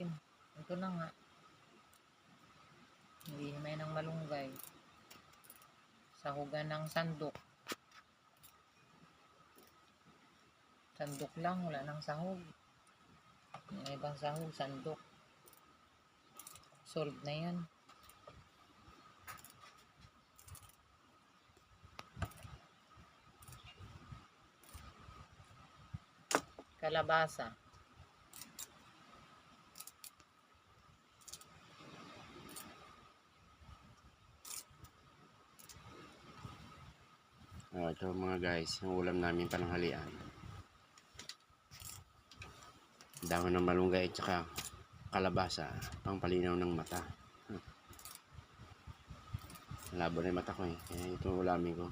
natin. Ito na nga. Hindi may ng malunggay. Sahugan ng sandok. Sandok lang, wala nang sahog. Yung ibang sahog, sandok. Solve na yan. Kalabasa. Oh, ito mga guys, yung ulam namin pananghalian. Dahon ng malunggay at saka kalabasa, pangpalinaw ng mata. Hmm. Labo na yung mata ko eh. Kaya ito ulamin ko.